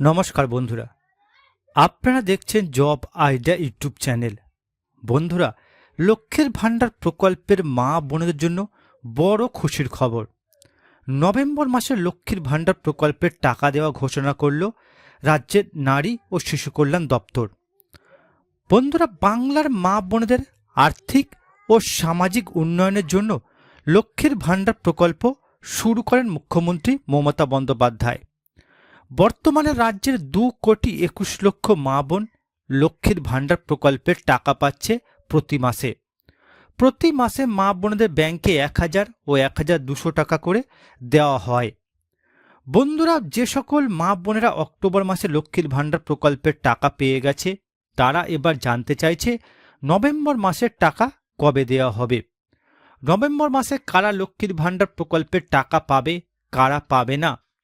নমস্কার বন্ধুরা। আপনারা দেখছেন জব আইডিয়া ইউটিউব চ্যানেল। বন্ধুরা লক্ষ্যের ভাণ্ডার প্রকল্পের মা বোনদের জন্য বড় খুশির খবর। নভেম্বর মাসে লক্ষ্মীর ভাণ্ডার প্রকল্পের টাকা দেওয়া ঘোষণা করল রাজ্যের নারী ও শিশু কল্যাণ দপ্তর। বন্ধুরা, বাংলার মা বোনদের আর্থিক ও সামাজিক উন্নয়নের জন্য লক্ষ্মীর ভাণ্ডার প্রকল্প শুরু করেন মুখ্যমন্ত্রী মমতা বন্দ্যোপাধ্যায়। বর্তমানে রাজ্যের দু কোটি একুশ লক্ষ মা বোন লক্ষ্মীর ভাণ্ডার প্রকল্পের টাকা পাচ্ছে প্রতি মাসে। প্রতি মাসে মা বোনদের ব্যাংকে এক হাজার ও এক হাজার দুশো টাকা করে দেওয়া হয়। বন্ধুরা, যে সকল মা বোনেরা অক্টোবর মাসে লক্ষ্মীর ভাণ্ডার প্রকল্পের টাকা পেয়ে গেছে, তারা এবার জানতে চাইছে নভেম্বর মাসের টাকা কবে দেওয়া হবে। নভেম্বর মাসে কারা লক্ষ্মীর ভাণ্ডার প্রকল্পের টাকা পাবে, কারা পাবে না?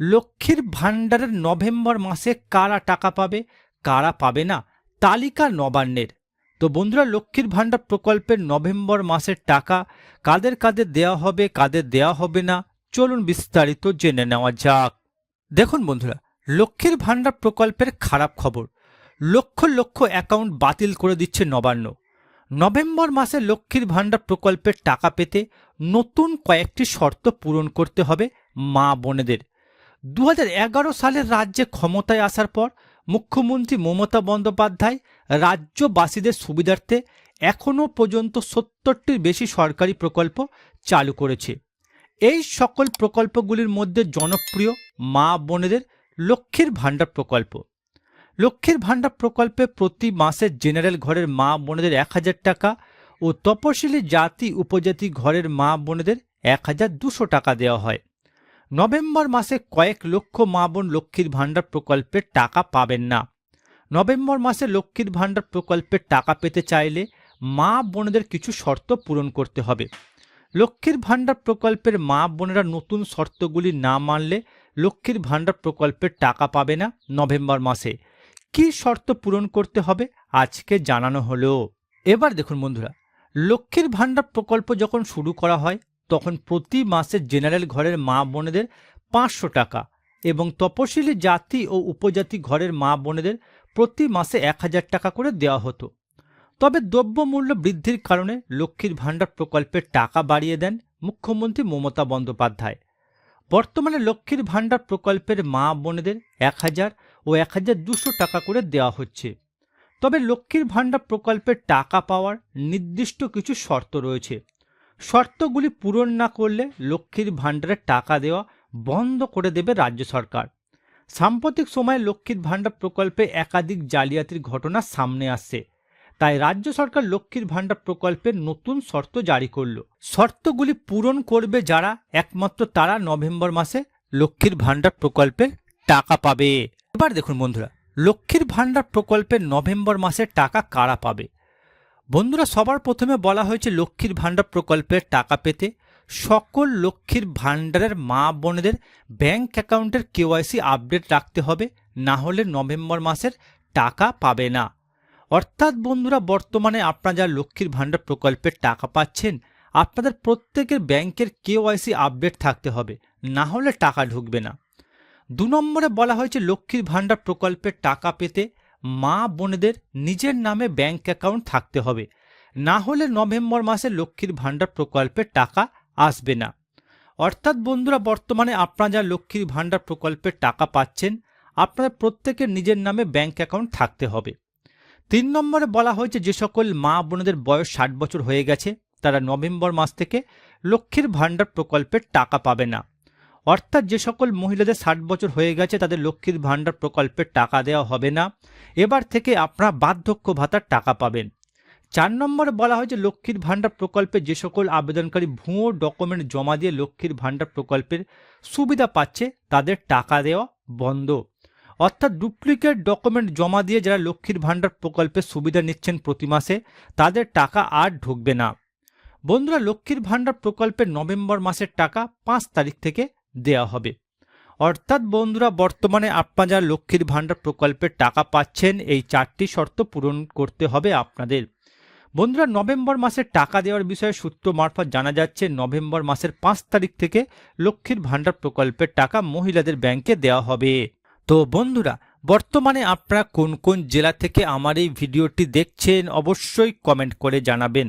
লক্ষ্মীর ভাণ্ডারের নভেম্বর মাসে কারা টাকা পাবে, কারা পাবে না, তালিকা নবান্নের। তো বন্ধুরা, লক্ষ্মীর ভাণ্ডার প্রকল্পের নভেম্বর মাসের টাকা কাদের কাদের দেওয়া হবে, কাদের দেওয়া হবে না, চলুন বিস্তারিত জেনে নেওয়া যাক। দেখুন বন্ধুরা, লক্ষ্মীর ভাণ্ডার প্রকল্পের খারাপ খবর। লক্ষ লক্ষ অ্যাকাউন্ট বাতিল করে দিচ্ছে নবান্ন। নভেম্বর মাসে লক্ষ্মীর ভাণ্ডার প্রকল্পের টাকা পেতে নতুন কয়েকটি শর্ত পূরণ করতে হবে মা বোনেদের। দু হাজার এগারো সালের রাজ্যে ক্ষমতায় আসার পর মুখ্যমন্ত্রী মমতা বন্দ্যোপাধ্যায় রাজ্যবাসীদের সুবিধার্থে এখনও পর্যন্ত সত্তরটির বেশি সরকারি প্রকল্প চালু করেছে। এই সকল প্রকল্পগুলির মধ্যে জনপ্রিয় মা বোনেদের লক্ষ্মীর ভাণ্ডার প্রকল্প। লক্ষ্মীর ভাণ্ডার প্রকল্পে প্রতি মাসে জেনারেল ঘরের মা বোনেদের এক হাজার টাকা ও তপশিলি জাতি উপজাতি ঘরের মা বোনেদের এক হাজার দুশো টাকা দেওয়া হয়। নভেম্বর মাসে কয়েক লক্ষ মা বোন লক্ষ্মীর ভাণ্ডার প্রকল্পের টাকা পাবেন না। নভেম্বর মাসে লক্ষ্মীর ভাণ্ডার প্রকল্পের টাকা পেতে চাইলে মা বোনদের কিছু শর্ত পূরণ করতে হবে। লক্ষ্মীর ভাণ্ডার প্রকল্পের মা বোনেরা নতুন শর্তগুলি না মানলে লক্ষ্মীর ভাণ্ডার প্রকল্পের টাকা পাবে না নভেম্বর মাসে। কি শর্ত পূরণ করতে হবে আজকে জানানো হলো। এবার দেখুন বন্ধুরা, লক্ষ্মীর ভাণ্ডার প্রকল্প যখন শুরু করা হয় তখন প্রতি মাসে জেনারেল ঘরের মা বোনেদের পাঁচশো টাকা এবং তপশিলি জাতি ও উপজাতি ঘরের মা বোনেদের প্রতি মাসে এক হাজার টাকা করে দেওয়া হতো। তবে দ্রব্যমূল্য বৃদ্ধির কারণে লক্ষ্মীর ভাণ্ডার প্রকল্পের টাকা বাড়িয়ে দেন মুখ্যমন্ত্রী মমতা বন্দ্যোপাধ্যায়। বর্তমানে লক্ষ্মীর ভাণ্ডার প্রকল্পের মা বোনেদের এক হাজার ও এক হাজার দুশো টাকা করে দেওয়া হচ্ছে। তবে লক্ষ্মীর ভাণ্ডার প্রকল্পের টাকা পাওয়ার নির্দিষ্ট কিছু শর্ত রয়েছে। শর্তগুলি পূরণ না করলে লক্ষ্মীর ভাণ্ডারের টাকা দেওয়া বন্ধ করে দেবে রাজ্য সরকার। সাম্প্রতিক সময়ে লক্ষ্মীর ভাণ্ডার প্রকল্পে একাধিক জালিয়াতির ঘটনা সামনে আসছে। তাই রাজ্য সরকার লক্ষ্মীর ভাণ্ডার প্রকল্পের নতুন শর্ত জারি করল। শর্তগুলি পূরণ করবে যারা, একমাত্র তারা নভেম্বর মাসে লক্ষ্মীর ভাণ্ডার প্রকল্পের টাকা পাবে। এবার দেখুন বন্ধুরা, লক্ষ্মীর ভাণ্ডার প্রকল্পের নভেম্বর মাসের টাকা কারা পাবে? বন্ধুরা, সবার প্রথমে বলা হয়েছে লক্ষ্মীর ভাণ্ডার প্রকল্পের টাকা পেতে। সকল লক্ষ্মীর ভাণ্ডারের মা বোনেদের ব্যাংক অ্যাকাউন্টের কেওয়াইসি আপডেট রাখতে হবে, না হলে নভেম্বর মাসের টাকা পাবে না। অর্থাৎ বন্ধুরা, বর্তমানে আপনারা যারা লক্ষ্মীর ভাণ্ডার প্রকল্পের টাকা পাচ্ছেন, আপনাদের প্রত্যেকের ব্যাংকের কেওয়াইসি আপডেট থাকতে হবে, না হলে টাকা ঢুকবে না। দু নম্বরে বলা হয়েছে লক্ষ্মীর ভাণ্ডার প্রকল্পের টাকা পেতে মা বোনেদের নিজের নামে ব্যাংক অ্যাকাউন্ট থাকতে হবে। না হলে নভেম্বর মাসে লক্ষ্মীর ভাণ্ডার প্রকল্পের টাকা আসবে না। অর্থাৎ বন্ধুরা, বর্তমানে আপনারা যা লক্ষ্মীর ভাণ্ডার প্রকল্পের টাকা পাচ্ছেন, আপনাদের প্রত্যেকের নিজের নামে ব্যাংক অ্যাকাউন্ট থাকতে হবে। তিন নম্বরে বলা হয়েছে, যে সকল মা বোনেদের বয়স ষাট বছর হয়ে গেছে, তারা নভেম্বর মাস থেকে লক্ষ্মীর ভাণ্ডার প্রকল্পের টাকা পাবে না। অর্থাৎ যে সকল মহিলাদের ষাট বছর হয়ে গেছে, তাদের লক্ষ্মীর ভাণ্ডার প্রকল্পের টাকা দেওয়া হবে না। এবার থেকে আপনারা বার্ধক্য ভাতার টাকা পাবেন। চার নম্বরে বলা হয় যে, লক্ষ্মীর ভাণ্ডার প্রকল্পে যে সকল আবেদনকারী ভুয়ো ডকুমেন্ট জমা দিয়ে লক্ষ্মীর ভাণ্ডার প্রকল্পের সুবিধা পাচ্ছে, তাদের টাকা দেওয়া বন্ধ। অর্থাৎ ডুপ্লিকেট ডকুমেন্ট জমা দিয়ে যারা লক্ষ্মীর ভাণ্ডার প্রকল্পের সুবিধা নিচ্ছেন প্রতি মাসে, তাদের টাকা আর ঢুকবে না। বন্ধুরা, লক্ষ্মীর ভাণ্ডার প্রকল্পের নভেম্বর মাসের টাকা পাঁচ তারিখ থেকে দেওয়া হবে। অর্থাৎ বন্ধুরা, বর্তমানে আপনারা লক্ষ্মীর ভাণ্ডার প্রকল্পের টাকা পাচ্ছেন, এই চারটি শর্ত পূরণ করতে হবে আপনাদের। বন্ধুরা, নভেম্বর মাসের টাকা দেওয়ার বিষয়ে সূত্র মারফত জানা যাচ্ছে, নভেম্বর মাসের পাঁচ তারিখ থেকে লক্ষ্মীর ভাণ্ডার প্রকল্পের টাকা মহিলাদের ব্যাংকে দেওয়া হবে। তো বন্ধুরা, বর্তমানে আপনারা কোন কোন জেলা থেকে আমার এই ভিডিওটি দেখছেন, অবশ্যই কমেন্ট করে জানাবেন।